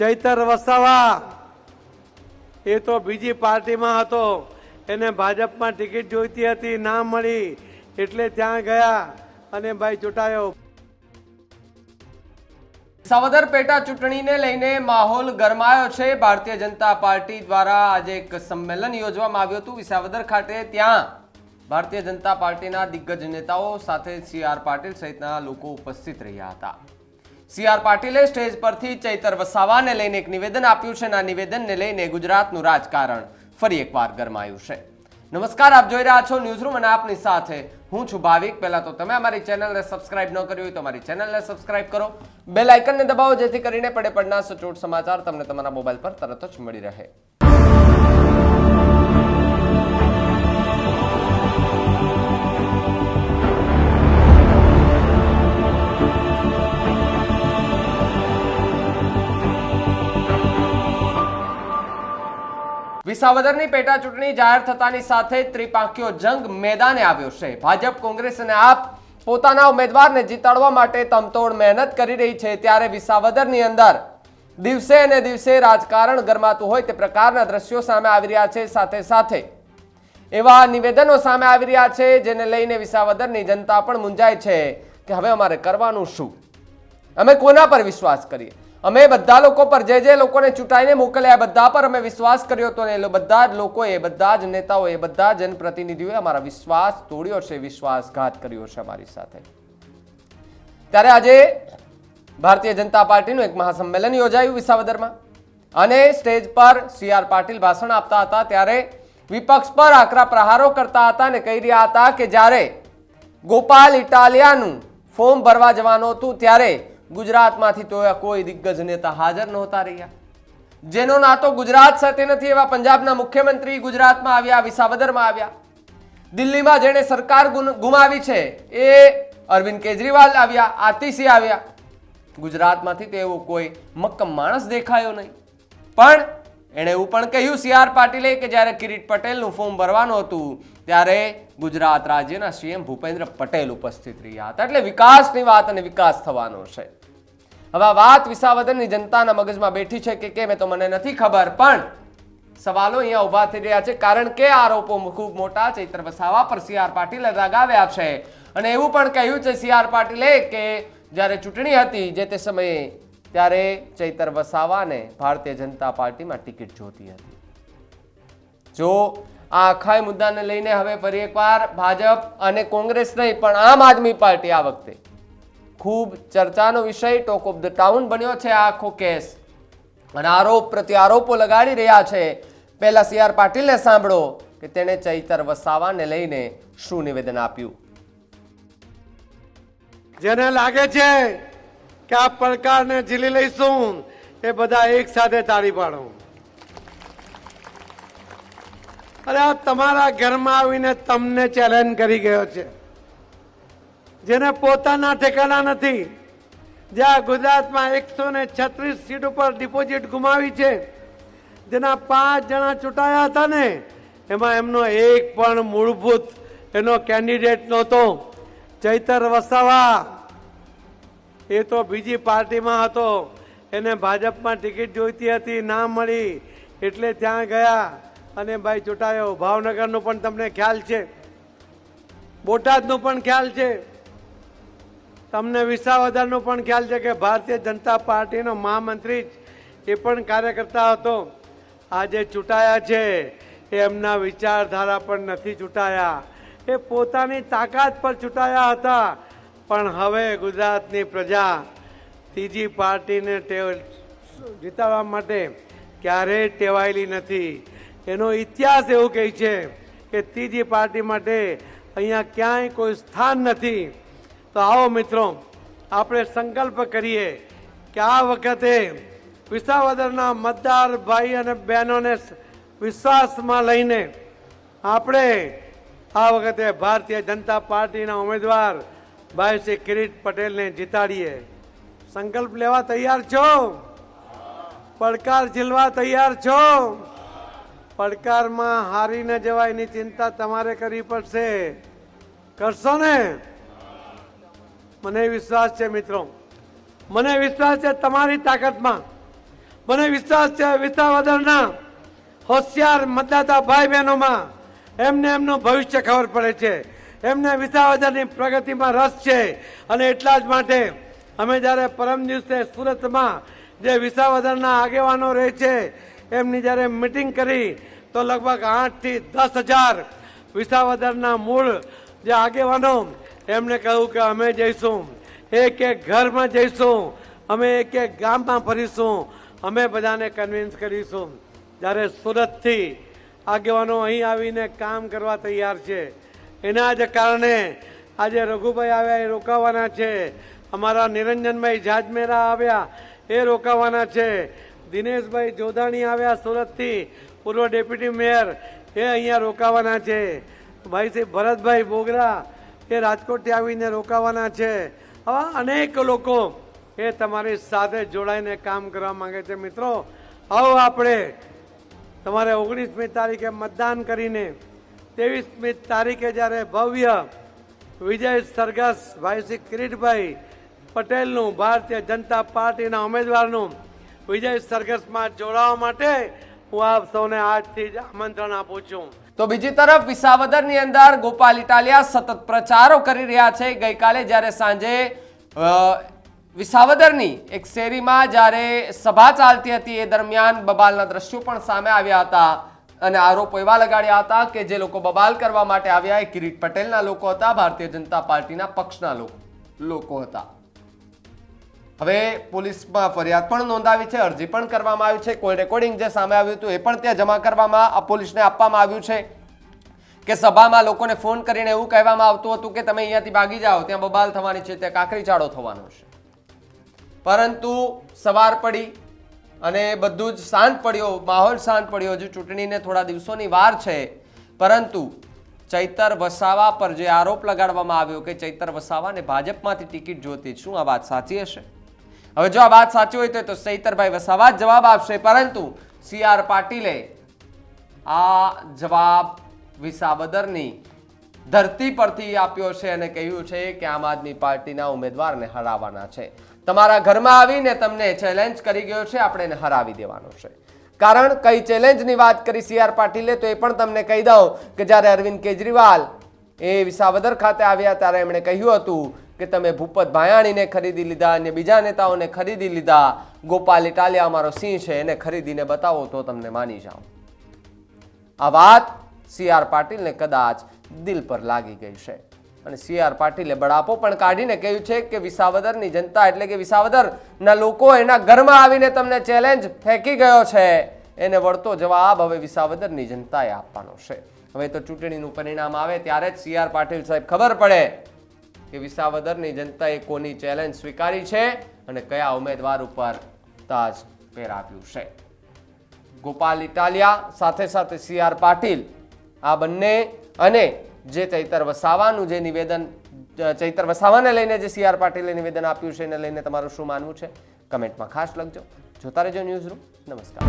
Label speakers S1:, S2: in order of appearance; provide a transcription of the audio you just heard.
S1: ચૈતર વસાવા. એ તો બીજી પાર્ટીમાં હતો. એને ભાજપમાં ટિકિટ જોઈતી હતી, ના મળી. એટલે ત્યાં ગયા અને ભાઈ ચૂંટાયો.
S2: સાવદર પેટા ચૂંટણીને લઈને માહોલ ગરમાયો છે. ભારતીય જનતા પાર્ટી દ્વારા આજે એક સંમેલન યોજવામાં આવ્યું હતું. વિસાવદર ખાતે ત્યાં ભારતીય જનતા પાર્ટીના દિગ્ગજ નેતાઓ સાથે સી આર પાટીલ સહિતના લોકો ઉપસ્થિત રહ્યા હતા. સી આર પાટીલે સ્ટેજ પરથી ચૈતર વસાવાને લઈને એક નિવેદન આપ્યું છે અને આ નિવેદનને લઈને ગુજરાતનું રાજકારણ ફરી એકવાર ગરમાયું છે. નમસ્કાર, આપ જોઈ રહ્યા છો ન્યૂઝરૂમ અને આપની સાથે હું છું ભાવિક. પહેલા તો તમે અમારી ચેનલને સબસ્ક્રાઇબ ન કરી હોય તો અમારી ચેનલને સબસ્ક્રાઇબ કરો. બેલ આઇકનને દબાવો જેથી કરીને પડે પડના સચોટ સમાચાર તમને તમારા મોબાઈલ પર તરત જ મળી રહે. વિસાવદરની પેટા ચૂંટણી જાહેર થતાની સાથે ત્રિપાંખીયો જંગ મેદાને આવ્યો છે. ભાજપ, કોંગ્રેસ અને આપ પોતાના ઉમેદવારને જીતાડવા માટે તમતોડ મહેનત કરી રહી છે. ત્યારે વિસાવદરની અંદર દિવસે અને દિવસે રાજકારણ ગરમાતું હોય તે પ્રકારના દ્રશ્યો સામે આવી રહ્યા છે. સાથે સાથે એવા નિવેદનો સામે આવી રહ્યા છે, જેને લઈને વિસાવદરની જનતા પણ મૂંઝાય છે કે હવે અમારે કરવાનું શું? અમે કોના પર વિશ્વાસ કરીએ? અમે બધા લોકો પર જે જે લોકોને ચૂંટાઈને મોકલ્યા બધા પર અમે વિશ્વાસ કર્યો હતો ને બધા જ લોકોએ બધા જ નેતાઓએ બધા જનપ્રતિનિધિઓએ અમારા વિશ્વાસ તોડ્યો છે, વિશ્વાસઘાત કર્યો છે અમારી સાથે. ત્યારે આજે ભારતીય જનતા પાર્ટીનું એક મહાસંમેલન યોજાયું વિસાવદરમાં. અને સ્ટેજ પર સી આર પાટીલ ભાષણ આપતા હતા. ત્યારે વિપક્ષ પર આકરા પ્રહારો કરતા હતા અને કહી રહ્યા હતા કે જ્યારે ગોપાલ ઇટાલિયાનું ફોર્મ ભરવા જવાનું હતું, ત્યારે ગુજરાતમાંથી તો કોઈ દિગ્ગજ નેતા હાજર નહોતા રહ્યા. જેનો નાતો ગુજરાત સાથે નથી, એવા પંજાબના મુખ્યમંત્રી ગુજરાતમાં આવ્યા, વિસાવદરમાં આવ્યા. દિલ્હીમાં જેણે સરકાર ગુમાવી છે, એ અરવિંદ કેજરીવાલ આવ્યા, આતિશી આવ્યા. ગુજરાતમાંથી તો એવો કોઈ મક્કમ માણસ દેખાયો નહીં. પણ એણે એવું પણ કહ્યું, સી આર પાટીલે કે જ્યારે કિરીટ પટેલનું ફોર્મ ભરવાનું હતું, ત્યારે ગુજરાત રાજ્યના સીએમ ભૂપેન્દ્ર પટેલ ઉપસ્થિત રહ્યા હતા. એટલે વિકાસની વાત અને વિકાસ થવાનો છે. હવે વાત વિસાવદરની જનતાના મગજમાં બેઠી છે કે કેમ એ તો મને નથી ખબર, પણ સવાલો અહીંયા ઊભા થઈ રહ્યા છે. કારણ કે આરોપો ખૂબ મોટા ચૈત્ર વસાવા પર સી આર પાટીલે લગાવ્યા છે. અને એવું પણ કહ્યું છે સી આર પાટીલે કે જ્યારે ચૂંટણી હતી જે તે સમયે ત્યારે ચૈતર વસાવાને ભારતીય જનતા પાર્ટીમાં ટિકિટ જોતી હતી. જો આ આખા મુદ્દાને લઈને હવે ફરી એકવાર ભાજપ અને કોંગ્રેસ નહીં, પણ આમ આદમી પાર્ટી આ વખતે. ખૂબ ચર્ચાનો વિષય ટોક ઓફ ધ ટાઉન બન્યો છે આ આખો કેસ. અને આરોપ પ્રત્યારોપો લગાડી રહ્યા છે. પહેલા સી આર પાટીલને સાંભળો કે તેણે ચૈતર વસાવાને લઈને શું નિવેદન આપ્યું.
S1: જેને લાગે છે કે આ પડકારને ઝીલી લઈશું એ બધા એક સાથે તાળી પાડો. અરે આ તમારા ઘરમાં આવીને તમને ચેલેન્જ કરી ગયો છે. જેને પોતાના ઠેકાણા નથી જ્યાં ગુજરાતમાં એકસો ને છત્રીસ સીટ ઉપર ડિપોઝિટ ગુમાવી છે, જેના પાંચ જણા ચૂંટાયા હતા ને, એમાં એમનો એક પણ મૂળભૂત એનો કેન્ડિડેટ નહોતો. ચૈતર વસાવા. એ તો બીજી પાર્ટીમાં હતો. એને ભાજપમાં ટિકિટ જોઈતી હતી, ના મળી. એટલે ત્યાં ગયા અને ભાઈ ચૂંટાયો. ભાવનગરનો પણ તમને ખ્યાલ છે. બોટાદનો પણ ખ્યાલ છે. તમને વિસાવદરનો પણ ખ્યાલ છે કે ભારતીય જનતા પાર્ટીનો મહામંત્રી એ પણ કાર્યકર્તા હતો. આજે ચૂંટાયા છે. એમના વિચારધારા પણ નથી ચૂંટાયા. એ પોતાની તાકાત પર ચૂંટાયા હતા. પણ હવે ગુજરાતની પ્રજા ત્રીજી પાર્ટીને ટેવ જીતાડવા માટે ક્યારેય ટેવાયેલી નથી. એનો ઇતિહાસ એવું કહે છે કે ત્રીજી પાર્ટી માટે અહીંયા ક્યાંય કોઈ સ્થાન નથી. તો આવો મિત્રો, આપણે સંકલ્પ કરીએ કે આ વખતે વિસાવદરના મતદાર ભાઈ અને બહેનોને વિશ્વાસમાં લઈને આપણે આ વખતે ભારતીય જનતા પાર્ટીના ઉમેદવાર ભાઈ શ્રી કિરીટ પટેલને જીતાડીએ. સંકલ્પ લેવા તૈયાર છો? પડકાર ઝીલવા તૈયાર છો? પડકારમાં હારી ન જવાય એની ચિંતા તમારે કરવી પડશે. કરશો ને? મને વિશ્વાસ છે મિત્રો. મને વિશ્વાસ છે તમારી તાકાતમાં. મને વિશ્વાસ છે વિસાવદરના હોશિયાર મતદાતા ભાઈ બહેનોમાં એમને એમનું ભવિષ્ય ખબર પડે છે. એમને વિસાવદરની પ્રગતિમાં રસ છે. અને એટલા જ માટે અમે જ્યારે પરમ દિવસે સુરતમાં જે વિસાવદરના આગેવાનો રહે છે, એમની જ્યારે મિટિંગ કરી, તો લગભગ આઠથી દસ હજાર વિસાવદરના મૂળ જે આગેવાનો, એમને કહ્યું કે અમે જઈશું. એક એક ઘરમાં જઈશું. અમે એક એક ગામમાં ફરીશું. અમે બધાને કન્વિન્સ કરીશું. જ્યારે સુરતથી આગેવાનો અહીં આવીને કામ કરવા તૈયાર છે એના જ કારણે આજે રઘુભાઈ આવ્યા, એ રોકાવાના છે. અમારા નિરંજનભાઈ જાજમેરા આવ્યા, એ રોકાવાના છે. દિનેશભાઈ જોધાણી આવ્યા સુરતથી, પૂર્વ ડેપ્યુટી મેયર, એ અહીંયા રોકાવાના છે. ભાઈ શ્રી ભરતભાઈ બોગરા, એ રાજકોટથી આવીને રોકાવાના છે. આવા અનેક લોકો એ તમારી સાથે જોડાઈને કામ કરવા માંગે છે. મિત્રો, આવો આપણે તમારે ઓગણીસમી તારીખે મતદાન કરીને ત્રેવીસમી તારીખે જ્યારે ભવ્ય વિજય સરઘસ ભાઈ શ્રી કિરીટભાઈ પટેલનું ભારતીય જનતા પાર્ટીના ઉમેદવારનું વિજય સરઘસમાં જોડાવા માટે હું આપ સૌને આજથી જ આમંત્રણ આપું છું.
S2: તો બીજી તરફ વિસાવદરની અંદર ગોપાલ ઇટાલિયા સતત પ્રચારો કરી રહ્યા છે. ગઈકાલે જ્યારે સાંજે વિસાવદરની એક શેરીમાં જ્યારે સભા ચાલતી હતી, એ દરમિયાન બબાલના દ્રશ્યો પણ સામે આવ્યા હતા. અને આરોપો એવા લગાડ્યા હતા કે જે લોકો બબાલ કરવા માટે આવ્યા એ કિરીટ પટેલના લોકો હતા, ભારતીય જનતા પાર્ટીના પક્ષના લોકો હતા. હવે પોલીસમાં ફરિયાદ પણ નોંધાવી છે, અરજી પણ કરવામાં આવી છે. કોઈ રેકોર્ડિંગ જે સામે આવ્યું હતું એ પણ ત્યાં જમા કરવામાં આ પોલીસને આપવામાં આવ્યું છે કે સભામાં લોકોને ફોન કરીને એવું કહેવામાં આવતું હતું કે તમે અહીંયાથી ભાગી જાઓ, ત્યાં બબાલ થવાની છે, ત્યાં કાકરી ચાળો થવાનો છે. પરંતુ સવાર પડી અને બધું જ શાંત પડ્યો, માહોલ શાંત પડ્યો. હજુ ચૂંટણીને થોડા દિવસોની વાર છે. પરંતુ ચૈતર વસાવા પર જે આરોપ લગાડવામાં આવ્યો કે ચૈતર વસાવાને ભાજપમાંથી ટિકિટ જોતી શું આ વાત સાચી હશે? હવે જો આ વાત સાચી હોય તો- ચૈતરભાઈ વસાવા જવાબ આપશે. પરંતુ સી આર પાટીલે આ જવાબ વિસાવદરની ધરતી પરથી આપ્યો છે અને કહ્યું છે કે આમ આદમી પાર્ટીના ઉમેદવારને હરાવવાના છે. તમારા ઘરમાં આવીને તમને ચેલેન્જ કરી ગયો છે, આપણે એને હરાવી દેવાનો છે. કારણ કઈ ચેલેન્જની વાત કરી સી આર પાટીલે, તો એ પણ તમને કહી દઉં કે જ્યારે અરવિંદ કેજરીવાલ એ વિસાવદર ખાતે આવ્યા, ત્યારે એમણે કહ્યું હતું કે તમે ભૂપત ભાયાણીને ખરીદી લીધા અને બીજા નેતાઓને ખરીદી લીધા. ગોપાલ ઇટાલિયા અમારો સિંહ છે, એને ખરીદીને બતાવો તો તમને માની જાઓ આ વાત સી આર પાટીલને કદાચ દિલ પર લાગી ગઈ છે. અને સી આર પાટીલે બળાપો પણ કાઢીને કહ્યું છે કે વિસાવદરની જનતા એટલે કે વિસાવદરના લોકો એના ઘરમાં આવીને તમને ચેલેન્જ ફેંકી ગયો છે. એને વળતો જવાબ હવે વિસાવદરની જનતાએ આપવાનો છે. હવે તો ચૂંટણીનું પરિણામ આવે ત્યારે જ સી આર પાટીલ સાહેબ ખબર પડે કે વિસાવદરની જનતાએ કોની ચેલેન્જ સ્વીકારી છે અને કયા ઉમેદવાર ઉપર તાજ પહેરાવ્યું છે. ગોપાલ ઇટાલિયા સાથે સાથે સી આર પાટીલ આ બંને અને જે ચૈતર વસાવાનું જે નિવેદન ચૈતર વસાવાને લઈને જે સી આર પાટીલે નિવેદન આપ્યું છે, એને લઈને તમારું શું માનવું છે? કમેન્ટમાં ખાસ લખજો. જોતા રહેજો ન્યૂઝ રૂમ નમસ્કાર.